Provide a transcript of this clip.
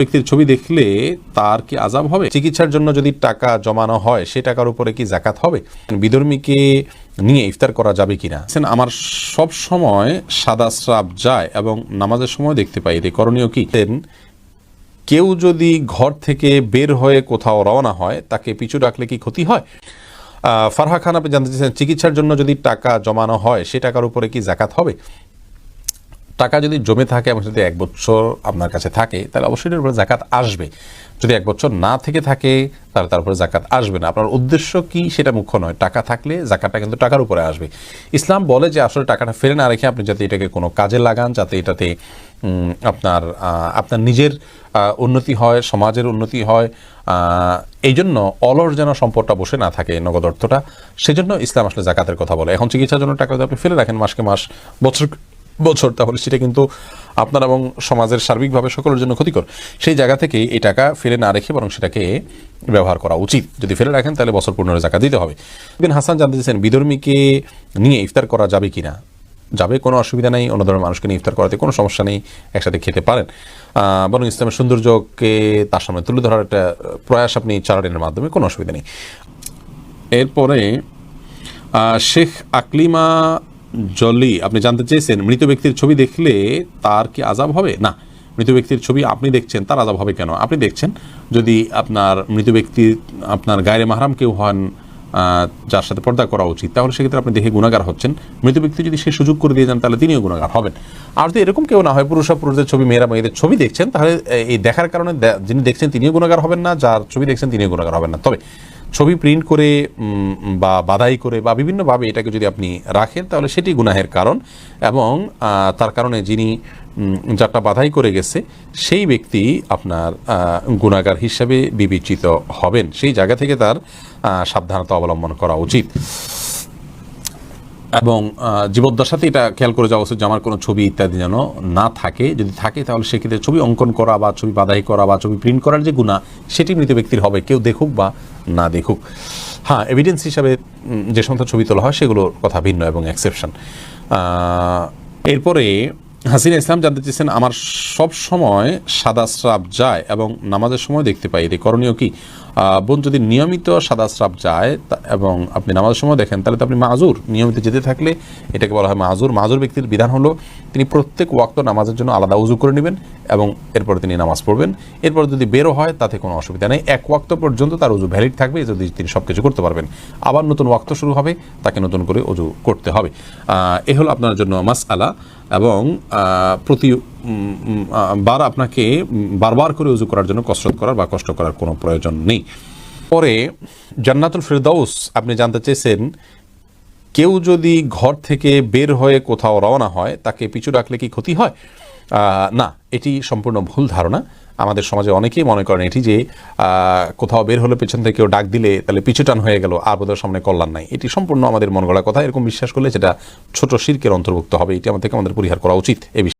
ব্যক্তির ছবি দেখলে তার কি আজাব হবে? চিকিৎসার জন্য যদি টাকা জমানো হয়, সে টাকার উপরে কি জাকাত হবে? বিধর্মীকে নিয়ে ইফতার করা যাবে কিনা? আমার সব সময় সাদা স্রাব যায় এবং নামাজের সময় দেখতে পাই, এতে করণীয় কি? কেউ যদি ঘর থেকে বের হয়ে কোথাও রওনা হয়, তাকে পিছু ডাকলে কি ক্ষতি হয়? ফারহা খান আপনি জানতে চাইছেন, চিকিৎসার জন্য যদি টাকা জমানো হয়, সে টাকার উপরে কি জাকাত হবে? টাকা যদি জমে থাকে এবং যদি এক বছর আপনার কাছে থাকে, তাহলে অবশ্যই এর উপরে জাকাত আসবে। যদি এক বছর না থেকে থাকে, তাহলে তার উপরে জাকাত আসবে না। আপনার উদ্দেশ্য কি সেটা মুখ্য নয়। টাকা থাকলে জাকাতটা কিন্তু টাকার উপরে আসবে। ইসলাম বলে যে আসলে টাকাটা ফেলে না রেখে আপনি যাতে এটাকে কোনো কাজে লাগান, যাতে এটাতে আপনার আপনার নিজের উন্নতি হয়, সমাজের উন্নতি হয় এই জন্য অলর যেন সম্পদটা বসে না থাকে নগদ অর্থটা, সেজন্য ইসলাম আসলে জাকাতের কথা বলে। এখন চিকিৎসার জন্য টাকা যদি আপনি ফেলে রাখেন, মাসকে মাস, বছর বছর, তাহলে সেটা কিন্তু আপনার এবং সমাজের সার্বিকভাবে সকলের জন্য ক্ষতিকর। সেই জায়গা থেকে এই টাকা ফেলে না রেখে বরং সেটাকে ব্যবহার করা উচিত। যদি ফেলে রাখেন, তাহলে বছর পনেরো টাকা দিতে হবে। বিন হাসান জানতে চাইছেন বিধর্মীকে নিয়ে ইফতার করা যাবে কিনা? যাবে, কোনো অসুবিধা নেই। অন্য ধরনের মানুষকে নিয়ে ইফতার করাতে কোনো সমস্যা নেই। একসাথে খেতে পারেন। বরং ইসলামের সৌন্দর্যকে তার সামনে তুলে ধরার একটা প্রয়াস আপনি চালানের মাধ্যমে কোনো অসুবিধা নেই। এরপরে শেখ আকলিমা জলি, আপনি জানতে চেয়েছেন, মৃত ব্যক্তির ছবি দেখলে তার কি আজাব হবে? না, মৃত ব্যক্তির ছবি আপনি দেখছেন, তার আজাব হবে কেন? আপনি দেখছেন, যদি আপনার মৃত ব্যক্তি, আপনার গায়ে মাহারাম কেউ হন যার সাথে পর্দা করা উচিত, তাহলে সেক্ষেত্রে আপনি দেখে গুণাগার হচ্ছেন। মৃত ব্যক্তি যদি সে সুযোগ করে দিয়ে যান, তাহলে তিনিও গুণাগার হবেন। আর যদি এরকম কেউ না হয় পুরুষরা পুরুষদের ছবি, মেয়েরা মেয়েদের ছবি দেখছেন, তাহলে এই দেখার কারণে যিনি দেখছেন, তিনিও গুণাগার হবেন না, যার ছবি দেখছেন, তিনিও গুণাগার হবেন না। তবে ছবি প্রিন্ট করে বা বাধাই করে, বা বিভিন্নভাবে এটাকে যদি আপনি রাখেন, তাহলে সেটি গুনাহের কারণ। এবং তার কারণে যিনি যারটা বাধাই করে গেছে, সেই ব্যক্তি আপনার গুণাগার হিসাবে বিবেচিত হবেন। সেই জায়গা থেকে তার সাবধানতা অবলম্বন করা উচিত। এবং জীবদ্দশাতে এটা খেয়াল করে যাওয়া উচিত যে আমার কোনো ছবি ইত্যাদি যেন না থাকে। যদি থাকে তাহলে সেক্ষেত্রে ছবি অঙ্কন করা বা ছবি বাধাই করা বা ছবি প্রিন্ট করার যে গুণা, সেটি মৃত ব্যক্তির হবে, কেউ দেখুক বা না দেখুক। হ্যাঁ এভিডেন্স হিসাবে যে সমস্ত ছবি তোলা হয় সেগুলোর কথা ভিন্ন এবং এক্সেপশন এরপরে হাসিনা ইসলাম জানতে চেয়েছেন, আমার সব সময় সাদা স্রাব যায় এবং নামাজের সময় দেখতে পাই। এতে করণীয় কি? বোন যদি নিয়মিত সাদা স্রাব যায় এবং আপনি নামাজের সময় দেখেন, তাহলে তো আপনি মাজুর নিয়মিত যেতে থাকলে এটাকে বলা হয় মাজুর মাজুর ব্যক্তির বিধান হলো তিনি প্রত্যেক ওয়াক্ত নামাজের জন্য আলাদা উজু করে নেবেন এবং এরপর তিনি নামাজ পড়বেন। এরপর যদি বেরো হয়, তাতে কোনো অসুবিধা নেই। এক ওয়াক্ত পর্যন্ত তার উজু ভ্যালিড থাকবে যদি তিনি সব কিছু করতে পারবেন। আবার নতুন ওয়াক্ত শুরু হবে, তাকে নতুন করে উজু করতে হবে। এ হলো আপনার জন্য মাস আলা এবং প্রতি বার আপনাকে বারবার করে উজু করার জন্য কসরত করার বা কষ্ট করার কোনো প্রয়োজন নেই। পরে জান্নাতুল ফেরদাউস আপনি জানতে চেয়েছেন, কেউ যদি ঘর থেকে বের হয়ে কোথাও রওনা হয়, তাকে পিছু রাখলে কি ক্ষতি হয়? না, এটি সম্পূর্ণ ভুল ধারণা। আমাদের সমাজে অনেকেই মনে করেন এটি যে কোথাও বের হলে পেছন থেকে কেউ ডাক দিলে তাহলে পিছু টান হয়ে গেল, আর বোধহয় সামনে কল্যাণ নাই। এটি সম্পূর্ণ আমাদের মন গড়া কথা, এরকম বিশ্বাস করলে সেটা ছোট শির্কের অন্তর্ভুক্ত হবে। এটি আমাদের আমাদের পরিহার করা উচিত। এ